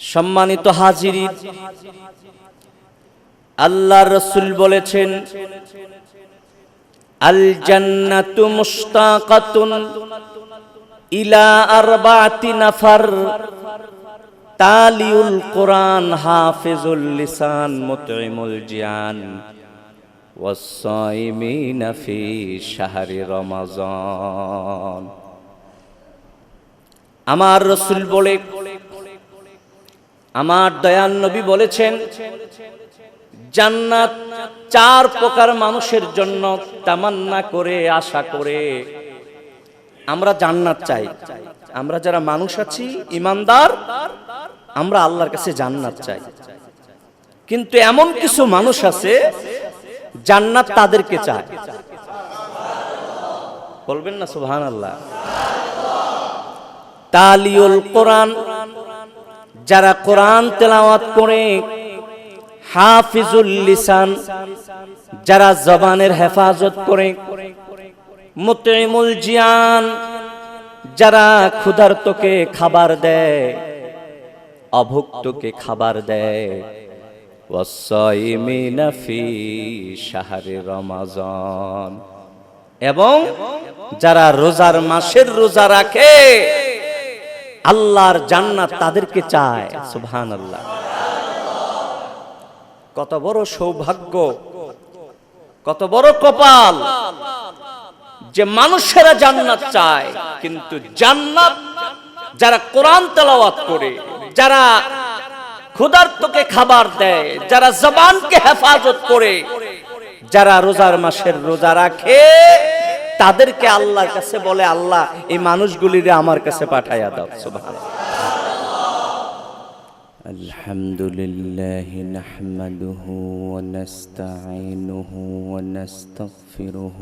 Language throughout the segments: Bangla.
সম্মানিত হাজিরি আল্লাহ রসুল বলেছেন আল জান্নাতু মুশতাকাতুন ইলা আরবাতি নাফার তালিউল কোরআন হাফিজুল লিসান মুতইমুল জিয়ান والصائمين في شهر رمضان আমার রসুল বলে আমার দয়াল নবী বলেছেন, জান্নাত চার প্রকার মানুষের জন্য তামান্না করে, আশা করে। আমরা জান্নাত চাই। আমরা যারা মানুষ আছি, ইমানদার, আমরা আল্লাহর কাছে জান্নাত চাই। কিন্তু এমন কিছু মানুষ আছে, জান্নাত তাদেরকে চায়। বলবেন না সুবহান আল্লাহ তালিউল কোরআন যারা কোরআন তেলাওয়াত করে, হাফিজুল লিসান, যারা জবানের হেফাজত করে, মুতইমুল জিয়ান, যারা ক্ষুধার্তকে খাবার দেয়, অভুক্তকে খাবার দেয়। রমাজান। এবং যারা রোজার মাসের রোজা রাখে আল্লাহর জান্নাত তাদেরকে চায়। সুবহান আল্লাহ কত বড় সৌভাগ্য, কত বড় কপাল যে মানুষেরা জান্নাত চায়, কিন্তু জান্নাত যারা কোরআন তেলাওয়াত করে, যারা ক্ষুধার্তকে খাবার দেয়, যারা জবানকে হেফাজত করে, যারা রোজার মাসের রোজা রাখে তাদেরকে আল্লাহর কাছে বলে আল্লাহ এই মানুষগুলিরে আমার কাছে পাঠাইয়া দাও সুবহানাল্লাহ الحمد لله نحمده ونستعينه ونستغفره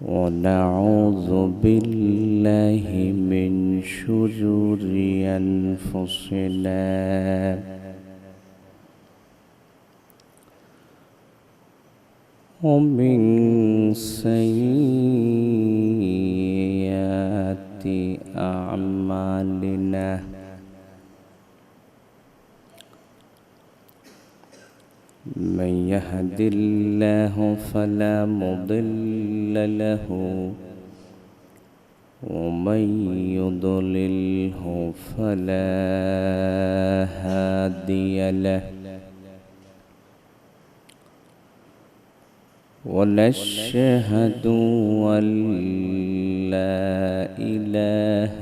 ونعوذ بالله من شرور أنفسنا ومن سيئات أعمالنا. من يهد الله فلا مضل له ومن يضلله فلا هادي له. ونشهد أن لا إله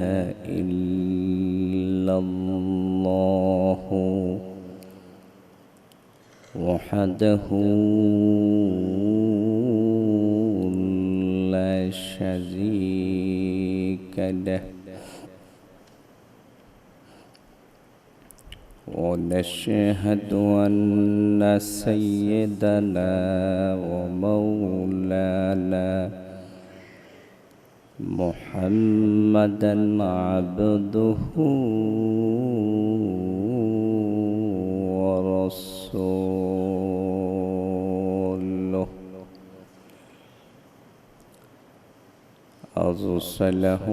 إلا الله وحده لا شريك له. ونشهد أن سيدنا ومولانا محمدا عبده ورسوله. أرسله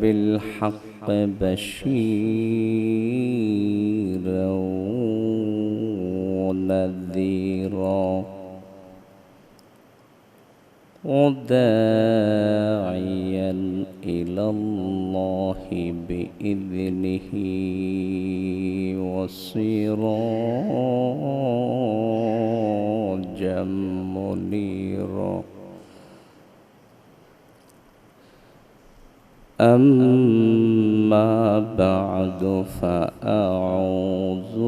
بالحق بشيرا ونذيرا وداعيا إلى الله بإذنه وسراجا منيرا. أما بعد فأعوذ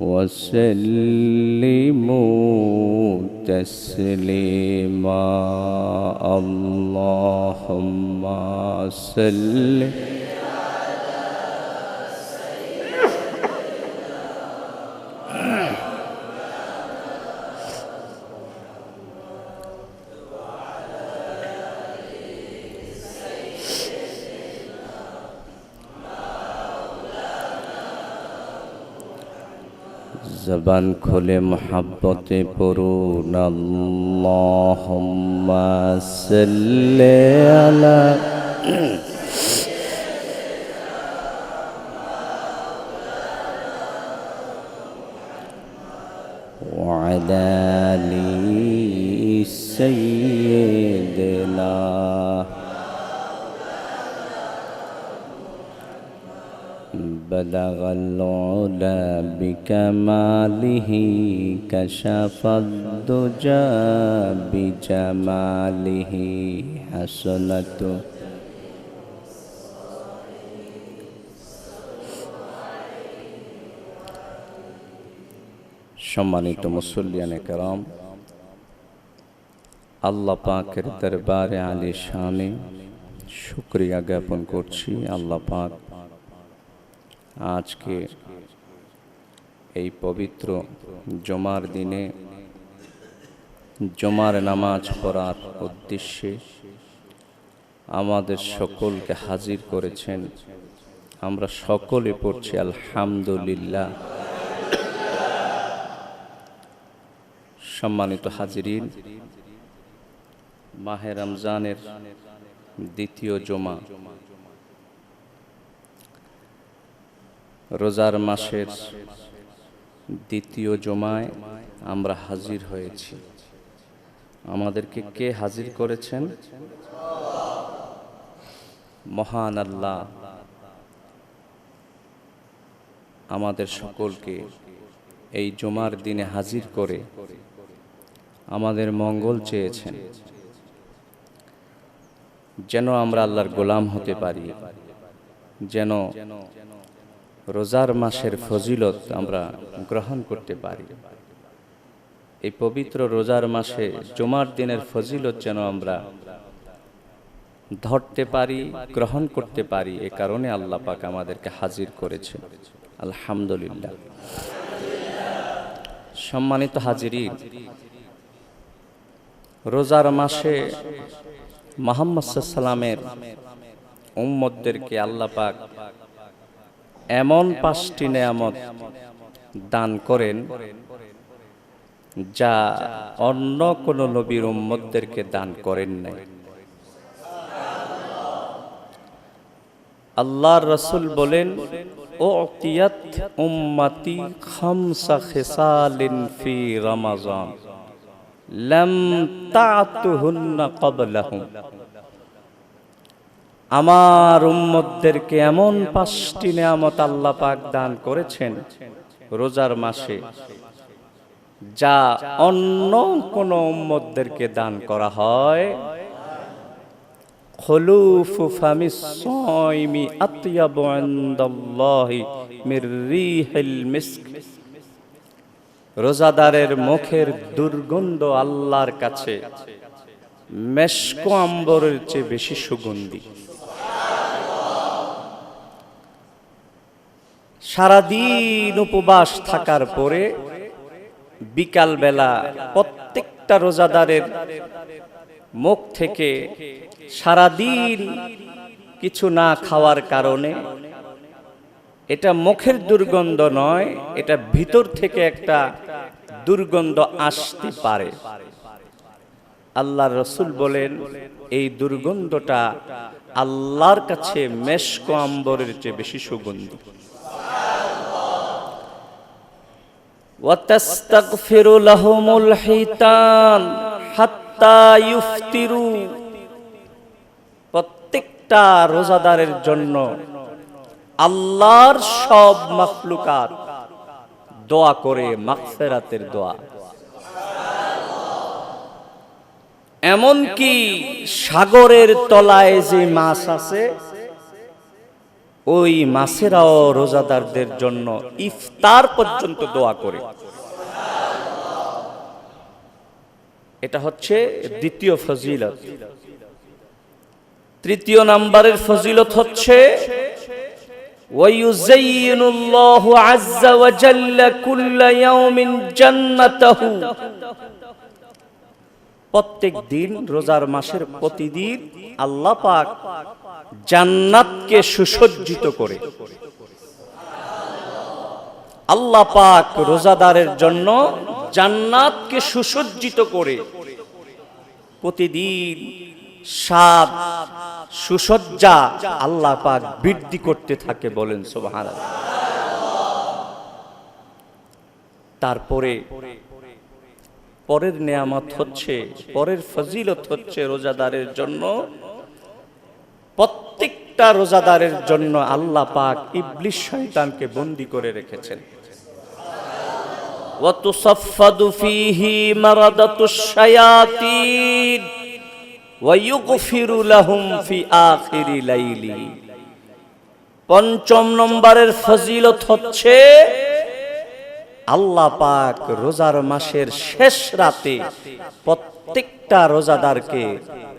وسلموا تسليما. اللهم صل জবান খুলে মোহাব্বতে পড়ুন আল্লাহুম্মা সাল্লি আলা بلغ العلا بكماله كشف الدجى بجماله حسنة সম্মানিত মুসল্লিয়ানে কেরাম আল্লাহ পাকের দরবারে আলী শানে শুক্রিয়া জ্ঞাপন করছি আল্লাহ পাক আজকে এই পবিত্র জমার দিনে জমার নামাজ পড়ার উদ্দেশ্যে আমাদের সকলকে হাজির করেছেন। আমরা সকলে পড়ছি আলহামদুলিল্লাহ। সম্মানিত হাজিরিন, মাহে রমজানের দ্বিতীয় জমা। রোজার মাসের দ্বিতীয় জমায় আমরা হাজির হয়েছি। আমাদেরকে কে হাজির করেছেন? মহান আল্লাহ। আমাদের সকলকে এই জমার দিনে হাজির করে আমাদের মঙ্গল চেয়েছেন। যেন আমরা আল্লাহর গোলাম হতে পারি। যেন রোজার মাসের ফজিলত আমরা গ্রহণ করতে পারি। এই পবিত্র রোজার মাসে জুমার দিনের ফজিলত যেন আমরা ধরতে পারি, গ্রহণ করতে পারি, এ কারণে আল্লাহ পাক আমাদেরকে হাজির করেছে আলহামদুলিল্লাহ। সম্মানিত হাজিরি রোজার মাসে মোহাম্মদ সাল্লামের উম্মদদেরকে আল্লাহ পাক এমন পাঁচটি নেয়ামত দান করেন যা অন্য কোন নবীর উম্মদদেরকে দান করেন নাই। আল্লাহর রসুল বলেন ও উম্মাতি খামসা খেসালিন ফি রমাজান। লাম তাতুহুন্না ক্বাবলাহুম। আমার উম্মতদেরকে এমন পাঁচটি নিয়ামত আল্লাহ পাক দান করেছেন রোজার মাসে, যা অন্য কোন উম্মতদেরকে দান করা হয়। রোজাদারের মুখের দুর্গন্ধ আল্লাহর কাছে, মেশকো আম্বরের চেয়ে বেশি সুগন্ধি। সারাদিন উপবাস থাকার পরে বিকাল বেলা প্রত্যেকটা রোজাদারের মুখ থেকে সারাদিন কিছু না খাওয়ার কারণে এটা মুখের দুর্গন্ধ নয়, এটা ভিতর থেকে একটা দুর্গন্ধ আসতে পারে। আল্লাহ রসুল বলেন, এই দুর্গন্ধটা আল্লাহর কাছে মেশক আম্বরের চেয়ে বেশি সুগন্ধি। وتستغفر لهم الحيتان حتى يفطروا প্রত্যেকটা রোজাদারের জন্য আল্লাহর সব মখলুকাত দোয়া করে মাগফিরাতের দোয়া এমনকি সাগরের তলায় যে মাছ আছে ওই মাছেরাও রোজাদারদের জন্য ইফতার পর্যন্ত দোয়া করে এটা হচ্ছে দ্বিতীয় ফজিলত তৃতীয় নাম্বারের ফজিলত হচ্ছে ويزين الله عز وجل كل يوم جنته প্রত্যেক দিন রোজার মাসের প্রতিদিন আল্লাহ পাক জান্নাতকে সুসজ্জিত করে। আল্লাহ পাক রোজাদারের জন্য জান্নাতকে সুসজ্জিত করে। প্রতিদিন সাত সুসজ্জা আল্লাহ পাক বৃদ্ধি করতে থাকে বলেন সোবাহান তারপরে পরের নেয়ামত হচ্ছে, পরের ফজিলত হচ্ছে রোজাদারের জন্য প্রত্যেকটা রোজাদারের জন্য আল্লাহ পাক ইবলিশ শয়তানকে বন্দি করে রেখেছেন وتصفد فيه مردة الشياطين ويغفر لهم في آخر ليل পঞ্চম নম্বরের ফজিলত হচ্ছে আল্লাহ পাক রোজার মাসের শেষ রাতে প্রত্যেকটা রোজাদারকে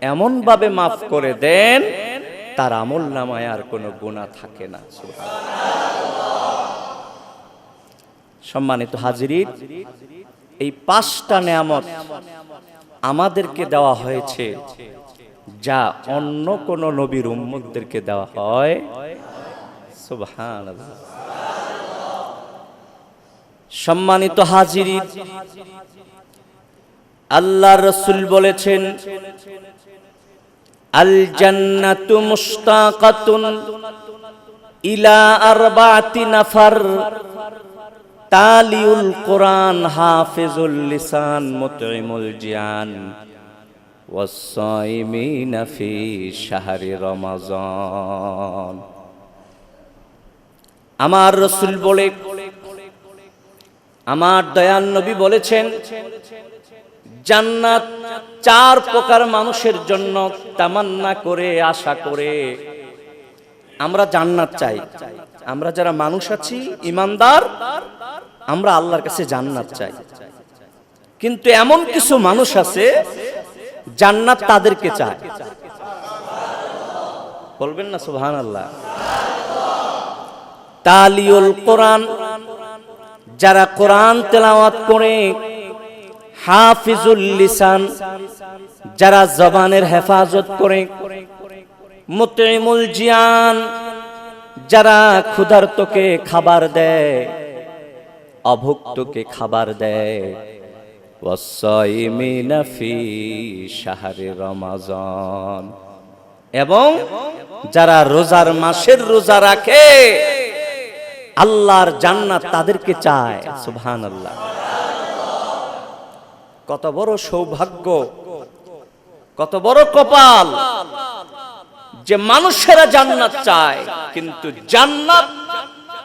এমন ভাবে মাফ করে দেন তার আমল নামায় আর কোনো গুণা থাকে না সম্মানিত হাজিরির এই পাঁচটা নেয়ামত আমাদেরকে দেওয়া হয়েছে, যা অন্য কোন নবীর উম্মতদেরকে দেওয়া হয়, সুবহানাল্লাহ। সম্মানিত হাজিরি আল্লাহ রসুল বলেছেন আল জান্নাতু মুশতাকাতুন ইলা আরবাতি নাফার তালিউল কোরআন হাফিজুল লিসান মুতইমুল জিয়ান والصائمين في شهر رمضان আমার রসুল বলে আমার দয়াল নবী বলেছেন জান্নাত চার প্রকার মানুষের জন্য তামান্না করে, আশা করে। আমরা জান্নাত চাই। আমরা যারা মানুষ আছি, ইমানদার, আমরা আল্লাহর কাছে জান্নাত চাই। কিন্তু এমন কিছু মানুষ আছে, জান্নাত তাদেরকে চায়। বলবেন না সুবহান আল্লাহ তালিউল কোরআন, যারা কোরআন তেলাওয়াত করে হাফিজুল লিসান, যারা জবানের হেফাজত করে। মুতইমুল জিয়ান, যারা ক্ষুধার্তকে খাবার দেয়, অভুক্তকে খাবার দেয়। রমাজান। এবং যারা রোজার মাসের রোজা রাখে, আল্লাহর জান্নাত তাদেরকে চায়। সুবহান আল্লাহ কত বড় সৌভাগ্য, কত বড় কপাল যে মানুষেরা জান্নাত চায়। কিন্তু জান্নাত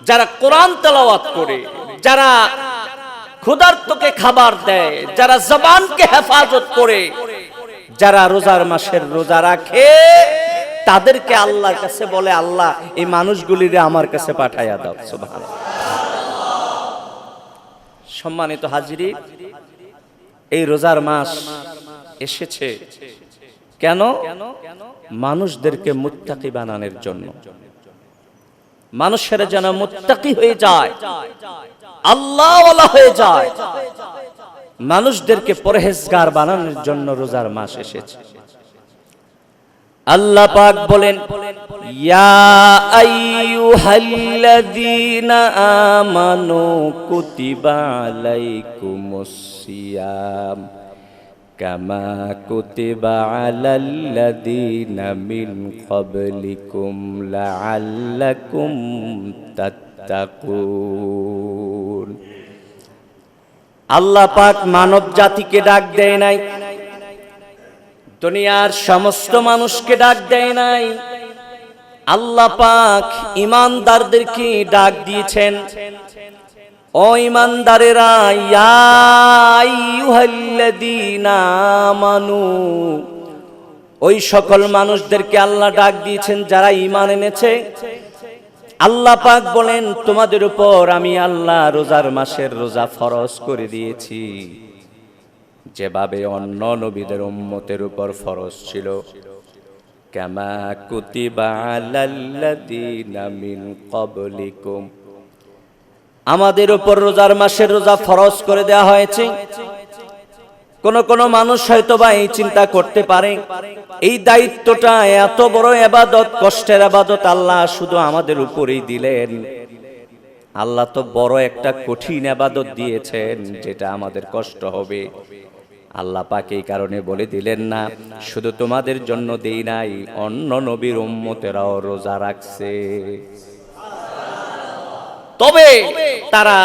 যারা কোরআন তেলাওয়াত করে, যারা ক্ষুধার্তকে খাবার দেয়, যারা জবানকে হেফাজত করে, যারা রোজার মাসের রোজা রাখে, তাদেরকে আল্লাহর কাছে বলে, আল্লাহ, এই মানুষগুলিরে আমার কাছে পাঠাইয়া দাও। সুবহান সম্মানিত হাজিরি এই রোজার মাস এসেছে। কেন? মানুষদেরকে মুত্তাকি বানানোর জন্য। মানুষেরা যেন মুত্তাকি হয়ে যায় আল্লাহ হয়ে যায়। মানুষদেরকে পরহেজগার বানানোর জন্য রোজার মাস এসেছে। আল্লাহ পাক বলেন, ইয়া আইয়ুহাল্লাযীনা আমানু কুতিবা আলাইকুমুস সিয়াম কামা কুতিবা আলাল্লাযীনা মিন ক্বাবলিকুম লাআল্লাকুম তাত্তাকুন. আল্লাহ পাক মানব জাতিকে ডাক দেয় নাই। দুনিয়ার সমস্ত মানুষকে ডাক দেয় নাই। আল্লাহ পাক ইমানদারদেরকে ডাক দিয়েছেন। ও ইমানদারেরা আমানু। ওই সকল মানুষদেরকে আল্লাহ ডাক দিয়েছেন যারা ঈমান এনেছে। আল্লাহ পাক বলেন, তোমাদের উপর আমি আল্লাহ রোজার মাসের রোজা ফরজ করে দিয়েছি। যেভাবে অন্য নবীদের উম্মতের উপর ফরজ ছিল। আলাল্লাযীনা মিন ক্বাবলিকুম। আমাদের উপর রোজার মাসের রোজা ফরজ করে দেওয়া হয়েছে। কোন কোন মানুষ হয়তো বা এই চিন্তা করতে পারে, এই দায়িত্বটা এত বড় এবাদত, কষ্টের আবাদত আল্লাহ শুধু আমাদের উপরেই দিলেন। আল্লাহ তো বড় একটা কঠিন আবাদত দিয়েছেন, যেটা আমাদের কষ্ট হবে। আল্লাহ পাক এই কারণে বলে দিলেন না, শুধু তোমাদের জন্য দেই নাই, অন্য নবীর উম্মতেরাও রোজা রাখছে। তবে তারা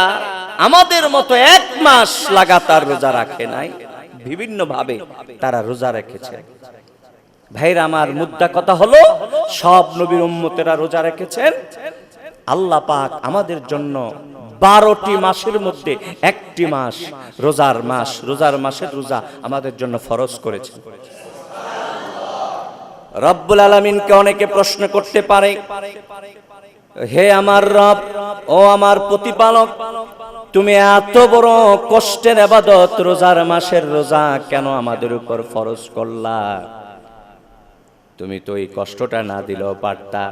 আমাদের মতো এক মাস লাগাতার রোজা রাখে নাই বিভিন্ন ভাবে তারা রোজা রেখেছে। ভাইরা, আমার মুদ্রা কথা হলো, সব নবীর উম্মতেরা রোজা রেখেছেন আল্লাহ পাক আমাদের জন্য বারোটি মাসের মধ্যে একটি মাস রোজার মাস, রোজার মাসের রোজা আমাদের জন্য ফরজ করেছেন। রব্বুল আলমিনকে অনেকে প্রশ্ন করতে পারে, হে আমার রব, ও আমার প্রতিপালক, তুমি এত বড় কষ্টের আবাদত রোজার মাসের রোজা কেন আমাদের উপর ফরজ করলা? তুমি তো এই কষ্টটা না দিলেও পারতা।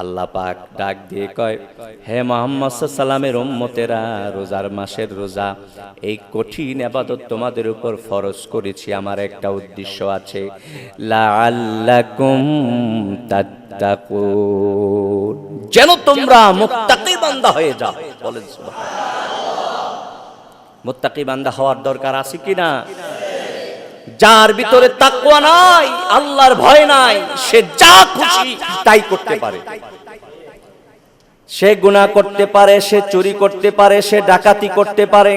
আল্লাহ পাক ডাক দিয়ে কয়, হে মোহাম্মদ সাল্লামের উম্মতেরা, রোজার মাসের রোজা, এই কঠিন আবাদত তোমাদের উপর ফরজ করেছি, আমার একটা উদ্দেশ্য আছে। যেন তোমরা মুত্তাকি বান্দা হয়ে যাও। বলেন মুত্তাকি বান্দা হওয়ার দরকার আছে কি না যার ভিতরে তাকওয়া নাই, আল্লাহর ভয় নাই, সে যা খুশি তাই করতে পারে। সে গুনাহ করতে পারে, সে চুরি করতে পারে, সে ডাকাতি করতে পারে।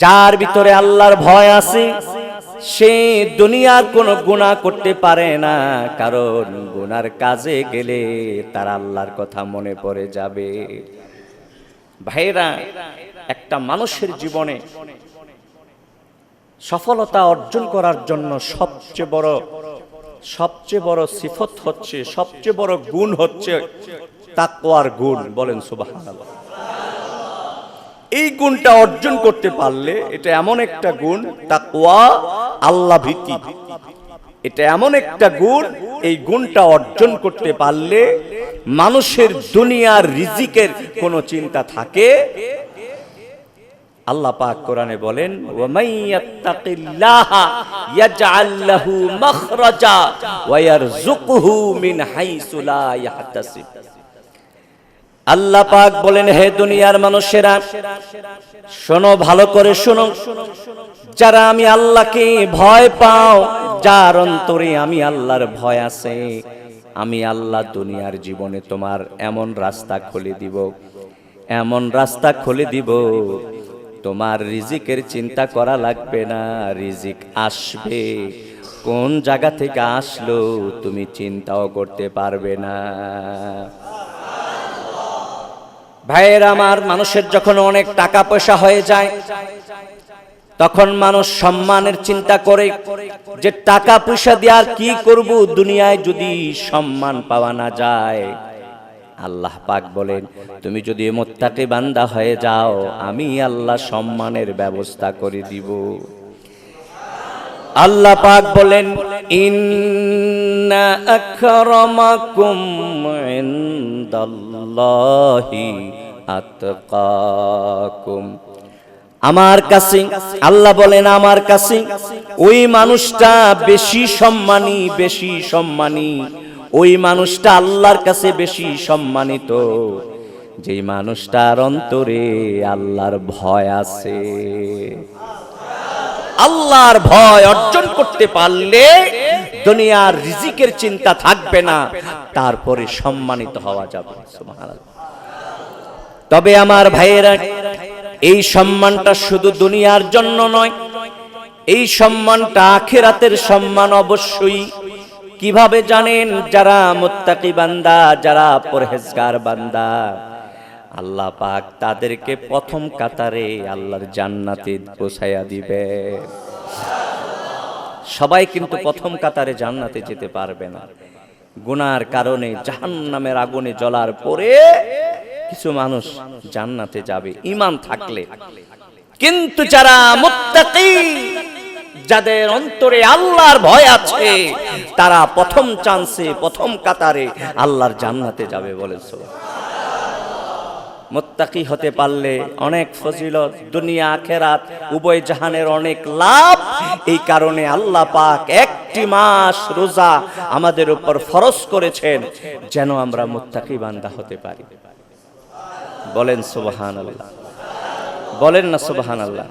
যার ভিতরে আল্লাহর ভয় আছে, সে দুনিয়ার কোনো গুনাহ করতে পারে না। কারণ গুনার কাজে গেলে তার আল্লাহর কথা মনে পড়ে যাবে। ভাইরা একটা মানুষের জীবনে সফলতা অর্জন করার জন্য সবচেয়ে বড় সবচেয়ে বড় সিফত হচ্ছে, সবচেয়ে বড় গুণ হচ্ছে তাকওয়ার গুণ। বলেন সুবহানাল্লাহ। এই গুণটা অর্জন করতে পারলে এটা এমন একটা গুণ, তাকওয়া আল্লাহ ভীতি এটা এমন একটা গুণ, এই গুণটা অর্জন করতে পারলে মানুষের দুনিয়ার রিজিকের কোনো চিন্তা থাকে আল্লাহ পাক কোরআনে বলেন আল্লাহ পাক বলেন, হে দুনিয়ার মানুষেরা, শোনো, ভালো করে শোনো। যারা আমি আল্লাহকে ভয় পাও, যার অন্তরে আমি আল্লাহর ভয় আছে, আমি আল্লাহ দুনিয়ার জীবনে তোমার এমন রাস্তা খুলে দিব, এমন রাস্তা খুলে দিব তোমার রিজিকের চিন্তা করা লাগবে না, রিজিক আসবে। কোন জায়গা থেকে আসলো, তুমি চিন্তাও করতে পারবে না। ভাইয়ের আমার, মানুষের যখন অনেক টাকা পয়সা হয়ে যায়, তখন মানুষ সম্মানের চিন্তা করে যে টাকা পয়সা দিয়ে আর কি করব, দুনিয়ায় যদি সম্মান পাওয়া না যায়। আল্লাহ পাক বলেন, তুমি যদি মোত্তাকি বান্দা হয়ে যাও, আমি আল্লাহ সম্মানের ব্যবস্থা করে দিব। আল্লাহ পাক বলেন, ইন্না আমার কাছে, আল্লাহ বলেন, আমার কাছে ওই মানুষটা বেশি সম্মানী বেশি সম্মানী। ওই মানুষটা আল্লাহর কাছে বেশি সম্মানিত। যেই মানুষটার অন্তরে আল্লাহর ভয় আছে। আল্লাহর ভয় অর্জন করতে পারলে দুনিয়ার রিজিকের চিন্তা থাকবে না, তারপরে সম্মানিত হওয়া যাবে। তবে আমার ভাইয়েরা, এই সম্মানটা শুধু দুনিয়ার জন্য নয়, এই সম্মানটা আখেরাতের সম্মান অবশ্যই কীভাবে জানেন যারা মুত্তাকি বান্দা, যারা পরহেজগার বান্দা? আল্লাহ পাক তাদেরকে প্রথম কাতারে আল্লাহর জান্নাতে পৌঁছায়া দিবে। সবাই কিন্তু প্রথম কাতারে জান্নাতে যেতে পারবে না। গুনার কারণে জাহান্নামের আগুনে জ্বলার পরে কিছু মানুষ জান্নাতে যাবে ইমান থাকলে। কিন্তু যারা মুত্তাকি যাদের অন্তরে আল্লাহর ভয় আছে, তারা প্রথম চান্সে, প্রথম কাতারে আল্লাহর জান্নাতে যাবে বলেছ মোত্তাকি হতে পারলে অনেক ফজিলত, দুনিয়া, আখেরাত, উভয় জাহানের অনেক লাভ। এই কারণে আল্লাহ পাক একটি মাস রোজা আমাদের উপর ফরজ করেছেন, যেন আমরা মোত্তাকি বান্দা হতে পারি। বলেন সুবাহান আল্লাহ বলেন না সুবহান আল্লাহ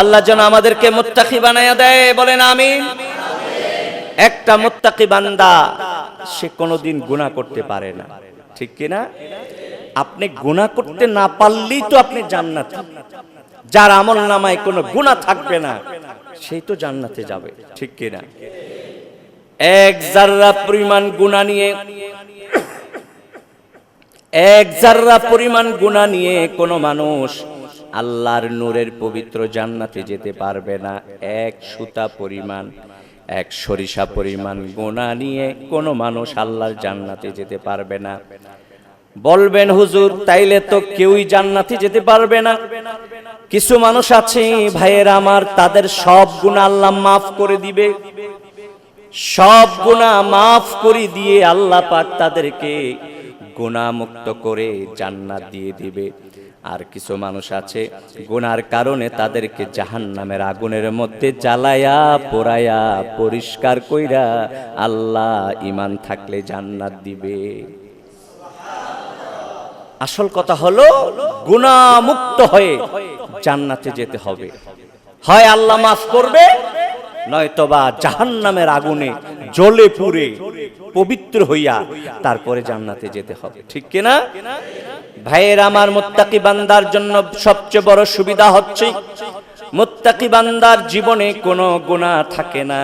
আল্লাহ যেন আমাদেরকে মোত্তাকি বানায়া দেয়, বলেন আমিন। একটা মোত্তাকি বান্দা, সে কোনোদিন গুনাহ করতে পারে না। ঠিক কিনা আপনি গুনাহ করতে না পারলেই তো আপনি জান্নাতি। যার আমল নামায় কোনো গুনাহ থাকবে না, সেই তো জান্নাতে যাবে। ঠিক কিনা এক জাররা পরিমাণ গুনাহ নিয়ে, এক জাররা পরিমাণ গুনাহ নিয়ে কোনো মানুষ আল্লাহর নূরের পবিত্র জান্নাতে যেতে পারবে না। এক সুতা পরিমাণ, এক সরিষা পরিমাণ গোনা নিয়ে কোনো মানুষ আল্লাহর জান্নাতে যেতে পারবে না। বলবেন, হুজুর, তাইলে তো কেউই জান্নাতে যেতে পারবে না। কিছু মানুষ আছে, ভাইয়ের আমার, তাদের সব গুণা আল্লাহ মাফ করে দিবে। সব গুণা মাফ করে দিয়ে আল্লাহ পাক তাদেরকে গুণামুক্ত করে জান্নাত দিয়ে দিবে। আর কিছু মানুষ আছে, গুনার কারণে তাদেরকে জাহান নামের আগুনের মধ্যে জ্বালায়া, পোড়ায়া, পরিষ্কার কইরা আল্লাহ ইমান থাকলে জান্নাত দিবে। আসল কথা হলো গুণামুক্ত হয়ে জান্নাতে যেতে হবে। হয় আল্লাহ মাফ করবে নয়তোবা জাহান্নামের আগুনে জ্বলে পুড়ে পবিত্র হইয়া তারপরে জান্নাতে যেতে হবে। ঠিক কিনা ভাইয়ের আমার মুত্তাকি বান্দার জন্য সবচেয়ে বড় সুবিধা হচ্ছে, মুত্তাকি বান্দার জীবনে কোনো গুনাহ থাকে না।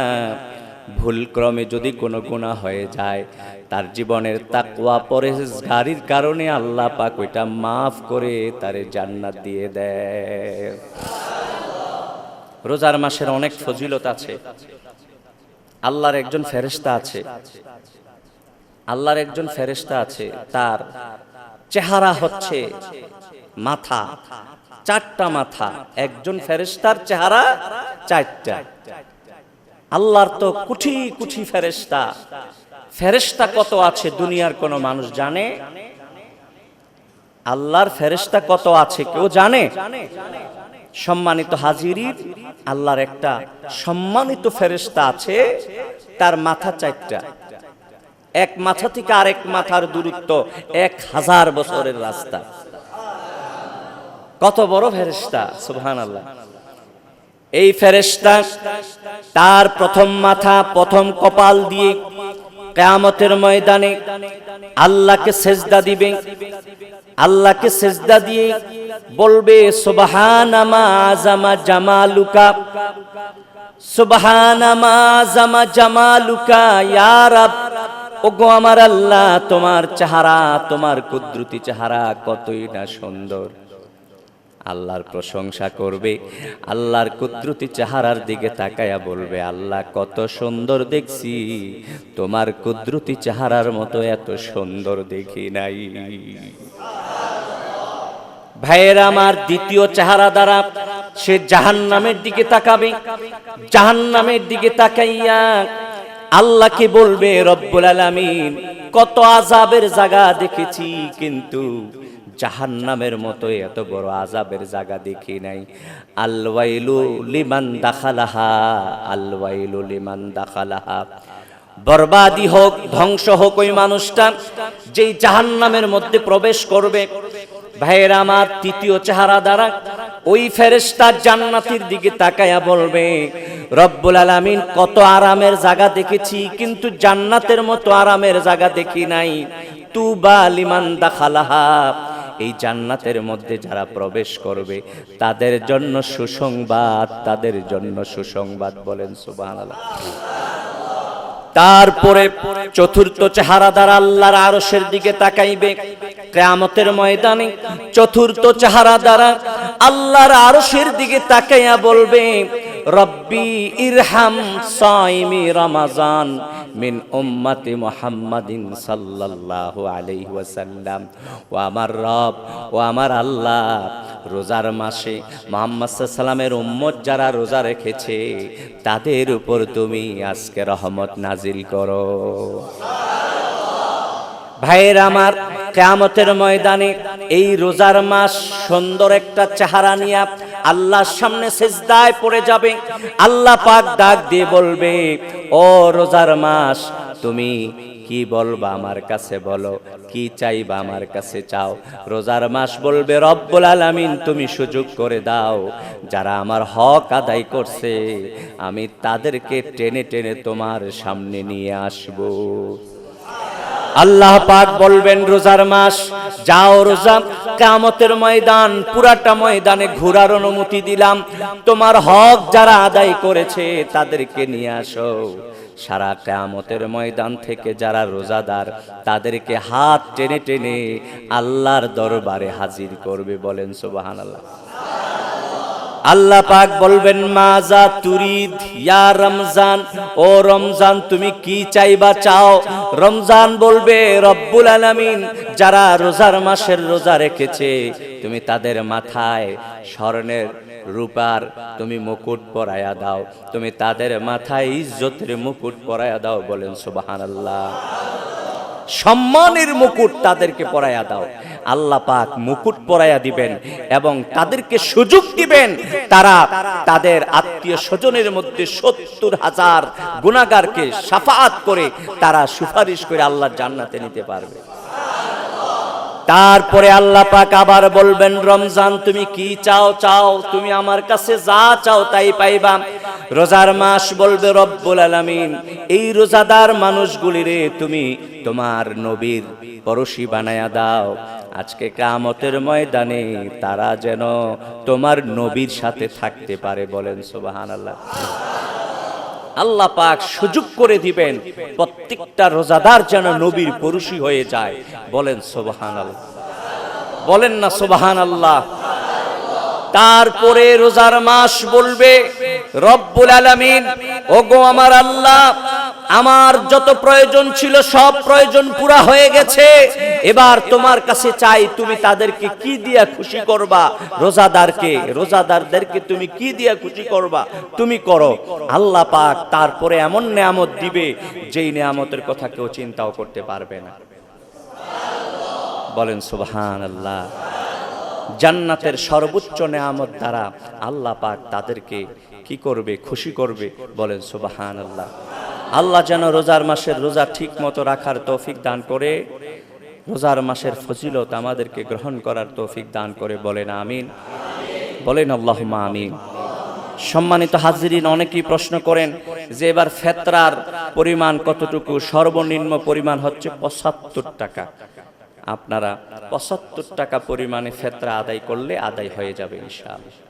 ভুল ক্রমে যদি কোনো গুনাহ হয়ে যায়, তার জীবনের তাকওয়া পরেজগারির কারণে আল্লাহ পাক ওইটা মাফ করে তারে জান্নাত দিয়ে দেয়। রোজার মাসের অনেক ফজিলত আছে। আল্লাহর একজন ফেরেশতা আছে। আল্লাহর একজন ফেরেশতা আছে। তার চেহারা হচ্ছে মাথা, চারটা মাথা। একজন ফেরেশতার চেহারা চারটা। আল্লাহর তো কুঠি কুঠি ফেরেশতা। ফেরেশতা কত আছে দুনিয়ার কোন মানুষ জানে? আল্লাহর ফেরেশতা কত আছে কেউ জানে? সম্মানিত হাজিরির আল্লাহর একটা সম্মানিত ফেরেশতা আছে, তার মাথা চারটা। এক মাথা থেকে আরেক মাথার দূরত্ব এক হাজার বছরের রাস্তা। কত বড় ফেরেশতা সুবহান আল্লাহ এই ফেরেশতা তার প্রথম মাথা, প্রথম কপাল দিয়ে কেয়ামতের ময়দানে আল্লাহকে সেজদা দিবে। আল্লাহকে সেজদা দিয়ে বলবে, সুবহানামা জামালুকা। সুবহানামা জামালুকা, ইয়া রাব। ওগো আমার আল্লাহ, তোমার চেহারা, তোমার কুদরতি চেহারা কতই না সুন্দর। আল্লাহর প্রশংসা করবে। আল্লাহর কুদরতি চেহারার দিকে তাকায়া বলবে, আল্লাহ, কত সুন্দর দেখছি। তোমার কুদরতি চেহারার মতো এত সুন্দর দেখি নাই। ভাইয়ের, আমার দ্বিতীয় চেহারা দ্বারা সে জাহান্নামের দিকে তাকাবে। জাহান্নামের দিকে তাকাইয়া আল্লাহকে বলবে, রব্বুল আলামিন, কত আজাবের জায়গা দেখেছি, কিন্তু জাহান্নামের মতো এত বড় আজাবের জায়গা দেখি নাই। আলওয়াইলু লিমান দাখালাহা, আলওয়াইলু লিমান দাখালাহা। বরবাদি হোক, ধ্বংস হোক ওই মানুষটা, যেই জাহান্নামের মধ্যে প্রবেশ করবে। ভাইয়ের, আমার তৃতীয় চেহারা দ্বারা ওই ফেরেস্তার জান্নাতির দিকে তাকায়া বলবে, রব্বুল আলামিন, কত আরামের জায়গা দেখেছি, কিন্তু জান্নাতের মতো আরামের জায়গা দেখি নাই। তু বা লিমান দাখালাহা। এই জান্নাতের মধ্যে যারা প্রবেশ করবে, তাদের জন্য সুসংবাদ, তাদের জন্য সুসংবাদ বলেন সুবহানাল্লাহ। তারপরে চতুর্থ চেহারা দ্বারা আল্লাহর আরশের দিকে তাকাইবে, কেয়ামতের ময়দানে চতুর্থ চেহারা দ্বারা আল্লাহর আরশের দিকে তাকাইয়া বলবে রব্বি ইরহাম সাইমি রমাজান মিন উম্মতি মুহাম্মাদিন সাল্লাল্লাহু আলাইহি ওয়াসাল্লাম। ও আমার রব, ও আমার আল্লাহ, রোজার মাসে মোহাম্মদ সাল্লামের উম্মত যারা রোজা রেখেছে, তাদের উপর তুমি আজকে রহমত নাজিল করো। ভাইয়ের আমার কেয়ামতের ময়দানে এই রোজার মাস সুন্দর একটা চেহারা নিয়ে আল্লাহর সামনে সেজদায় পড়ে যাবে। আল্লাহ পাক ডাক দিয়ে বলবে, ও রোজার মাস, তুমি কি বলবা আমার কাছে বলো, কি চাইবা আমার কাছে চাও? রোজার মাস বলবে, রব্বুল আলামিন, তুমি সুযোগ করে দাও, যারা আমার হক আদায় করছে, আমি তাদেরকে টেনে টেনে তোমার সামনে নিয়ে আসব। আল্লাহ পাক বলবেন, রোজার মাস, যাও রোজা কামতের ময়দান, পুরাটা ময়দানে ঘোরার অনুমতি দিলাম। তোমার হক যারা আদায় করেছে, তাদেরকে নিয়ে আসো। সারা কেয়ামতের ময়দান থেকে যারা রোজাদার, তাদেরকে হাত টেনে টেনে আল্লাহর দরবারে হাজির করবে বলেন সোবাহান আল্লাহ পাক বলবেন মাজা তুরিদ ইয়া রমজান, ও রমজান তুমি কি চাইবা চাও? রমজান বলবে, রব্বুল আলামিন, যারা রোজার মাসের রোজা রেখেছে, তুমি তাদের মাথায় স্বর্ণের রূপার তুমি মুকুট পরায়া দাও, তুমি তাদের মাথায় ইজ্জতের মুকুট পরায়া দাও বলেন সুবহানাল্লাহ। সম্মানের মুকুট তাদেরকে পরাইয়া দাও। আল্লাহ পাক মুকুট পরায়া দিবেন এবং তাদেরকে সুযোগ দিবেন। তারা তাদের আত্মীয় স্বজনের মধ্যে সত্তর হাজার গুণাগারকে সাফাত করে তারা সুপারিশ করে আল্লাহ জান্নাতে নিতে পারবে। তারপরে আল্লাহ পাক আবার বলবেন, রমজান, তুমি কি চাও? চাও, তুমি আমার কাছে যা চাও তাই পাইবা। রোজার মাস বলবে, রব্বুল আলামিন, এই রোজাদার মানুষগুলিরে তুমি তোমার নবীর পরশি বানায়া দাও। আজকে কামতের ময়দানে তারা যেন তোমার নবীর সাথে থাকতে পারে বলেন, সুবহানাল্লাহ। আল্লাহ পাক সুযোগ করে দিবেন, প্রত্যেকটা রোজাদার যেন নবীর পরুষি হয়ে যায়। বলেন সোবাহান বলেন না সোবাহান আল্লাহ তারপরে রোজার মাস বলবে, রব্বুল আলামিন, ওগো আমার আল্লাহ আমার যত প্রয়োজন ছিল, সব প্রয়োজন পুরা হয়ে গেছে। এবার তোমার কাছে চাই, তুমি তাদেরকে কি দিয়া খুশি করবা? রোজাদারকে, রোজাদারদেরকে তুমি কি দিয়া খুশি করবা? তুমি করো। আল্লাহ পাক তারপরে এমন নেয়ামত দিবে, যেই নেয়ামতের কথা কেউ চিন্তাও করতে পারবে না। বলেন সুবহান আল্লাহ জান্নাতের সর্বোচ্চ নেয়ামত দ্বারা আল্লাহ পাক তাদেরকে কি করবে, খুশি করবে? বলেন সুবাহান আল্লাহ আল্লাহ যেন রোজার মাসের রোজা ঠিক মতো রাখার তৌফিক দান করে, রোজার মাসের ফজিলত আমাদেরকে গ্রহণ করার তৌফিক দান করে বলেন আমিন। বলেন আল্লাহ আমিন। সম্মানিত হাজিরিন, অনেকেই প্রশ্ন করেন যে এবার ফেতরার পরিমাণ কতটুকু? সর্বনিম্ন পরিমাণ হচ্ছে পঁচাত্তর টাকা। আপনারা পঁচাত্তর টাকা পরিমাণে ফেতরা আদায় করলে আদায় হয়ে যাবে ইনশাআল্লাহ।